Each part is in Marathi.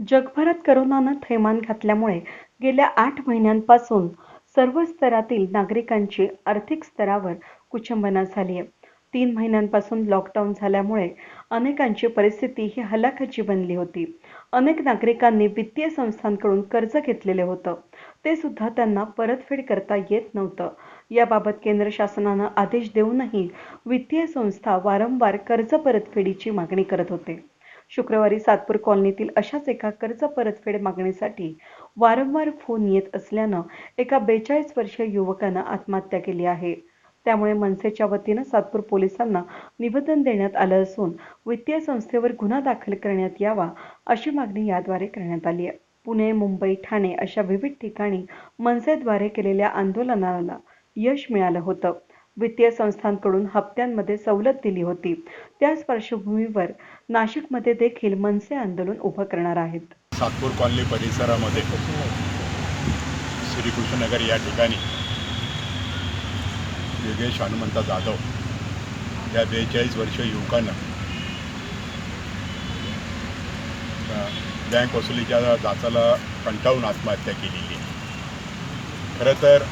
जगभरात करोनानं थैमान घातल्यामुळे गेल्या आठ महिन्यांपासून सर्व स्तरातील नागरिकांची आर्थिक स्तरावर कुचंबना झाली आहे तीन महिन्यांपासून लॉकडाऊन झाल्यामुळे अनेकांची परिस्थिती ही हलाखीची बनली होती. अनेक नागरिकांनी वित्तीय संस्थांकडून कर्ज घेतलेले होतं. ते सुद्धा त्यांना परतफेड करता येत नव्हतं. याबाबत केंद्र शासनानं आदेश देऊनही वित्तीय संस्था वारंवार कर्ज परतफेडीची मागणी करत होते. शुक्रवारी सातपूर कॉलनीतील अशाच एका कर्ज परतफेड मागणीसाठी वारंवार फोन येत असल्यानं एका बेचाळीस वर्षीय युवकानं आत्महत्या केली आहे. त्यामुळे मनसेच्या वतीनं सातपूर पोलिसांना निवेदन देण्यात आलं असून वित्तीय संस्थेवर गुन्हा दाखल करण्यात यावा अशी मागणी याद्वारे करण्यात आली आहे. पुणे मुंबई ठाणे अशा विविध ठिकाणी मनसेद्वारे केलेल्या आंदोलनाला यश मिळालं होतं. वित्तीय संस्थांकडून हप्त्यांमध्ये सवलत दिली होती. त्याच पार्श्वभूमीवर नाशिकमध्ये देखील मनसे आंदोलन उभं करणार आहेत. सातपूर कॉलनी परिसरामध्ये श्रीकृष्णनगर या ठिकाणी योगेश हनुमंत जाधव या बेचाळीस वर्षीय युवकानं बँक वसुलीच्या जाचाला कंटाळून आत्महत्या केलेली. खरं तर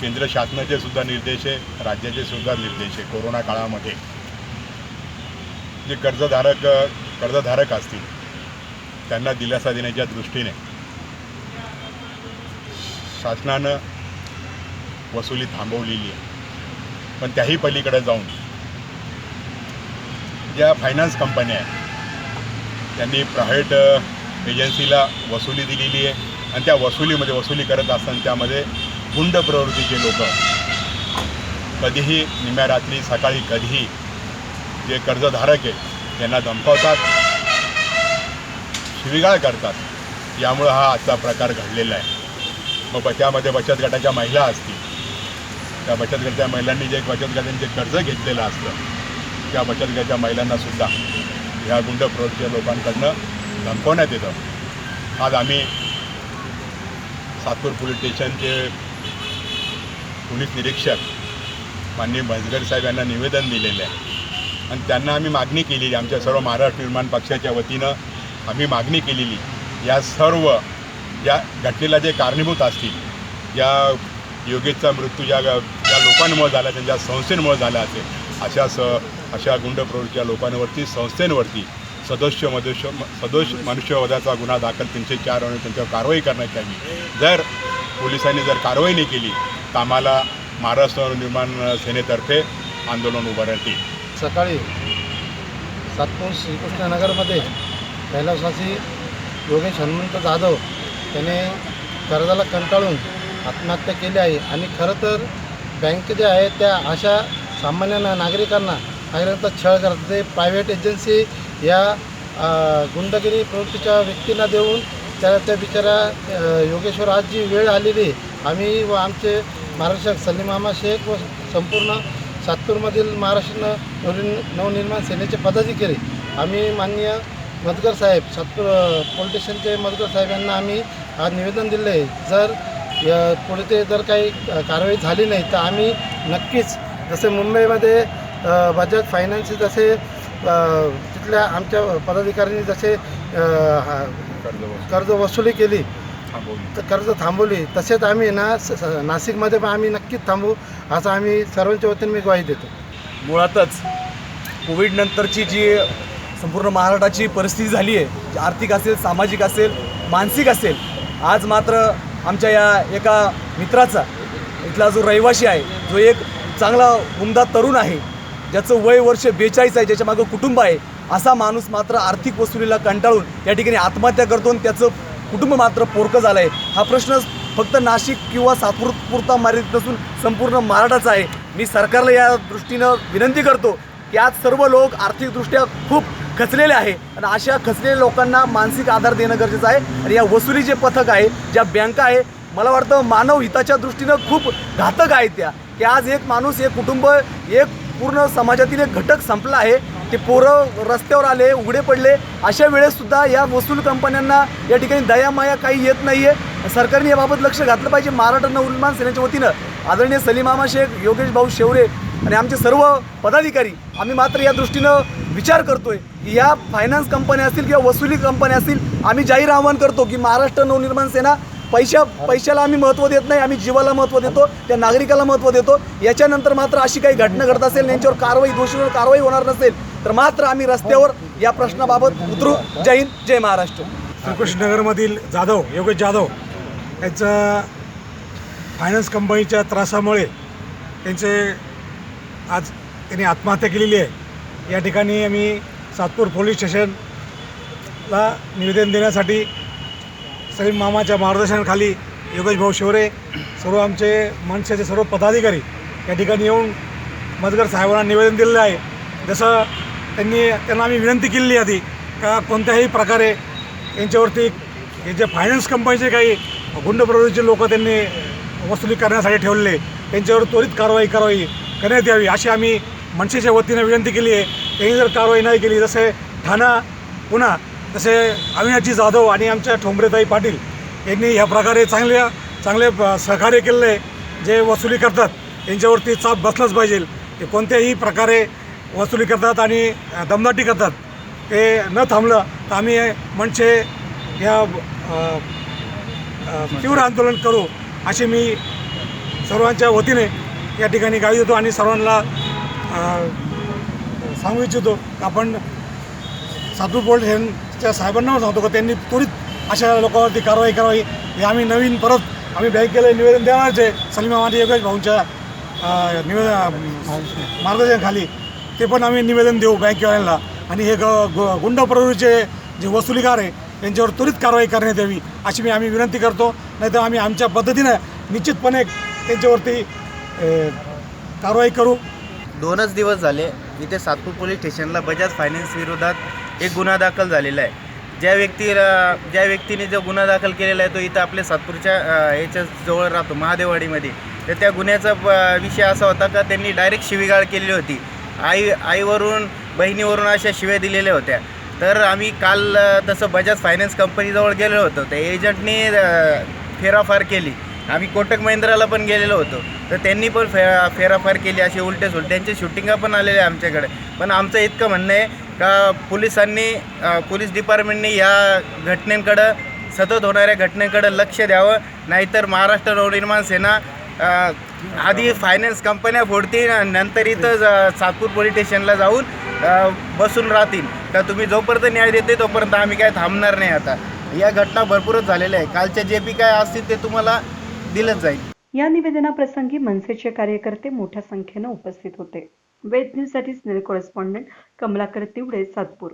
केंद्र शासनाचे सुद्धा निर्देश आहे राज्याचे सुद्धा निर्देश आहे कोरोना काळामध्ये. जे कर्जधारक कर्जधारक असतील त्यांना दिलासा देण्याच्या दृष्टीने शासनानं वसुली थांबवलेली आहे. पण त्याही पलीकडे जाऊन ज्या फायनान्स कंपन्या आहेत त्यांनी प्रायव्हेट एजन्सीला uh, वसुली दिलेली आहे. आणि त्या वसुलीमध्ये वसुली करत असताना त्यामध्ये गुंड प्रवृत्तीचे लोक. कधीही निम्या रात्री सकाळी कधीही जे कर्जधारक आहेत त्यांना धमकावतात शिवीगाळ करतात. यामुळं हा आजचा प्रकार घडलेला आहे. मग त्यामध्ये बचत गटाच्या महिला असतील. त्या बचत गटाच्या महिलांनी जे बचत गटांचे कर्ज घेतलेलं असतं त्या बचत गटाच्या महिलांना सुद्धा ह्या गुंड प्रवृत्तीच्या लोकांकडनं धमकवण्यात येतं. आज आम्ही सातपूर पोलीस स्टेशनचे पोलीस निरीक्षक माननीय भंजगर साहेब यांना निवेदन दिलेलं आहे. आणि त्यांना आम्ही मागणी केलेली आमच्या सर्व महाराष्ट्र निर्माण पक्षाच्या वतीनं आम्ही मागणी केलेली. या सर्व या घटनेला जे कारणीभूत असतील या योगेशचा मृत्यू ज्या ज्या लोकांमुळे झाला त्यांच्या संस्थेमुळे झाला असेल अशा स अशा गुंड प्रवृत्तीच्या लोकांवरती संस्थेंवरती सदस्य मनुष्य सदोष मनुष्यवधाचा गुन्हा दाखल तीनशे चार आणि त्यांच्यावर कारवाई करण्यात यावी जर पोलिसांनी जर कारवाई नाही केली कामाला महाराष्ट्र निर्माण सेनेतर्फे आंदोलन उभारण्यात येईल. सकाळी सातपूर श्रीकृष्णनगरमध्ये कैलासवासी योगेश हनुमंत जाधव त्याने कर्जाला कंटाळून आत्महत्या केली आहे आणि खरं तर बँक ज्या आहेत त्या अशा सामान्य नागरिकांना नागरिकांचा छळ करतात. ते प्रायव्हेट एजन्सी या गुंडगिरी प्रवृत्तीच्या व्यक्तींना देऊन त्या त्या बिचाऱ्या योगेश्वर आज जी वेळ आलेली आहे, आम्ही व आमचे महाराष्ट्र सलीमामा शेख व संपूर्ण सातपूरमधील महाराष्ट्र नवनिर् नवनिर्माण सेनेचे पदाधिकारी. आम्ही माननीय मधकर साहेब सातपूर अ, पोलीस स्टेशनचे साहेब यांना आम्ही आज निवेदन दिले आहे जर पुढे ते जर काही कारवाई झाली नाही तर आम्ही नक्कीच जसे मुंबईमध्ये बजाज फायनान्स जसे तिथल्या आमच्या पदाधिकाऱ्यांनी जसे हा- कर्ज वसुली केली तर कर्ज थांबवली. तसेच आम्ही ना नाशिकमध्ये पण आम्ही नक्कीच थांबू असं आम्ही सर्वांच्या वतीने मी ग्वाही देतो. मुळातच कोविड नंतरची जी संपूर्ण महाराष्ट्राची परिस्थिती झाली आहे जी आर्थिक असेल सामाजिक असेल मानसिक असेल आज मात्र आमच्या या एका मित्राचा इथला जो रहिवासी आहे जो एक चांगला उमदा तरुण आहे ज्याचं वय वर्ष बेचाळीस आहे ज्याच्या मागं कुटुंब आहे असा माणूस मात्र आर्थिक वसुलीला कंटाळून या ठिकाणी आत्महत्या करतो आणि त्याचं कुटुंब मात्र पोरकं झालं आहे हा प्रश्न फक्त नाशिक किंवा सातपूर पुरता नसून संपूर्ण महाराष्ट्राचा आहे. मी सरकारला या दृष्टीनं विनंती करतो की आज सर्व लोक आर्थिकदृष्ट्या खूप खचलेले आहे आणि अशा खचलेल्या लोकांना मानसिक आधार देणं गरजेचं आहे. आणि या वसुली जे पथक आहे ज्या बँका आहे मला वाटतं मानव हिताच्या दृष्टीनं खूप घातक आहेत त्या. की आज एक माणूस एक कुटुंब एक पूर्ण समाजातील एक घटक संपला आहे. ते पोरं रस्त्यावर आले उघडे पडले. अशा वेळेससुद्धा या वसूल कंपन्यांना या ठिकाणी दयामाया काही येत नाही आहे सरकारने याबाबत लक्ष घातलं पाहिजे. महाराष्ट्र नवनिर्माण सेनेच्या वतीनं आदरणीय सलीमामा शेख योगेश भाऊ शेवरे आणि आमचे सर्व पदाधिकारी आम्ही मात्र या दृष्टीनं विचार करतोय की या फायनान्स कंपन्या असतील किंवा वसुली कंपन्या असतील आम्ही जाहीर आवाहन करतो की महाराष्ट्र नवनिर्माण सेना पैशा पैशाला आम्ही महत्त्व देत नाही आम्ही जीवाला महत्त्व देतो त्या नागरिकाला महत्त्व देतो. याच्यानंतर मात्र अशी काही घटना घडत असेल यांच्यावर कारवाई दोषीवर कारवाई होणार नसेल तर मात्र आम्ही रस्त्यावर या प्रश्नाबाबत उतरू. जय हिंद जय महाराष्ट्र. श्रीकृष्णनगरमधील जाधव योगेश जाधव यांचं फायनान्स कंपनीच्या त्रासामुळे त्यांचे आज त्यांनी आत्महत्या केलेली आहे. या ठिकाणी आम्ही सातपूर पोलीस स्टेशनला निवेदन देण्यासाठी सलीम मामाच्या मार्गदर्शनाखाली योगेश भाऊ शिवरे सर्व आमचे मनसेचे सर्व पदाधिकारी या ठिकाणी येऊन मजगर साहेबांना निवेदन दिलेलं आहे. जसं त्यांनी त्यांना आम्ही विनंती केलेली आधी का कोणत्याही प्रकारे यांच्यावरती हे जे फायनान्स कंपनीचे काही गुंड प्रवृत्तीचे लोक त्यांनी वसुली करण्यासाठी ठेवलेले त्यांच्यावर त्वरित कारवाई करावी करण्यात यावी अशी आम्ही मनसेच्या वतीनं विनंती केली आहे. त्यांनी जर कारवाई नाही केली जसे ठाणा पुन्हा तसे अविनाशजी जाधव आणि आमच्या ठोंबरेताई पाटील यांनी ह्या प्रकारे चांगल्या चांगले सहकार्य केले जे वसुली करतात त्यांच्यावरती चाप बसलाच पाहिजे. ते कोणत्याही प्रकारे वसुली करतात आणि दमदाटी करतात. ते न थांबलं तर आम्ही म्हणजे या तीव्र आंदोलन करू असे मी सर्वांच्या वतीने या ठिकाणी गावी देतो आणि सर्वांना सांगू इच्छितो आपण साधू बोल्ड यांच्या साहेबांना सांगतो का त्यांनी त्वरित अशा लोकांवरती कारवाई करावी. हे आम्ही नवीन परत आम्ही बँकेला निवेदन देणारच आहे. सलीमा माझे योगेश भाऊंच्या निवेदन मार्गदर्शनाखाली. ते पण आम्ही निवेदन देऊ बँकवाल्यांना आणि हे ग गुंड प्रवृत्तीचे जे वसुलीगार आहे त्यांच्यावर त्वरित कारवाई करण्यात यावी अशी मी आम्ही विनंती करतो. नाहीतर आम्ही आमच्या पद्धतीनं निश्चितपणे त्यांच्यावरती कारवाई करू. दोनच दिवस झाले इथे सातपूर पोलीस स्टेशनला बजाज फायनान्स विरोधात एक गुन्हा दाखल झालेला आहे. ज्या व्यक्तीला ज्या व्यक्तीने जो गुन्हा दाखल केलेला आहे तो इथं आपल्या सातपूरच्या याच्या जवळ राहतो महादेवाडीमध्ये तर त्या गुन्ह्याचा विषय असा होता का त्यांनी डायरेक्ट शिवीगाळ केलेली होती. आई आईवरून बहिणीवरून अशा शिव्या दिलेल्या होत्या. तर आम्ही काल तसं बजाज फायनान्स कंपनीजवळ गेलो होतो. त्या एजंटनी फेराफार केली. आम्ही कोटक महिंद्राला पण गेलेलो होतो. तर त्यांनी पण फे फेराफार केली असे उलटे सुलट्यांचे शूटिंगा पण आलेल्या आहे आमच्याकडे. पण आमचं इतकं म्हणणं आहे का पोलिसांनी पोलीस डिपार्टमेंटने या घटनेकडं सतत होणाऱ्या घटनेकडं लक्ष द्यावं. नाहीतर महाराष्ट्र नवनिर्माण सेना आधी फायनान्स कंपन्या फोडतील आणि नंतर इथं सातपूर पोलीस स्टेशनला जाऊन बसून राहतील. तर तुम्ही जोपर्यंत न्याय देते तोपर्यंत आम्ही काय थांबणार नाही आता. या घटना भरपूरच झालेल्या आहे कालच्या जे बी काय असतील ते तुम्हाला दिलंच जाईल. या निवेदनाप्रसंगी मनसेचे कार्यकर्ते मोठ्या संख्येनं उपस्थित होते. वेद न्यूजसाठी सिनियर कॉरेस्पॉन्डंट कमलाकर तिवडे सातपूर.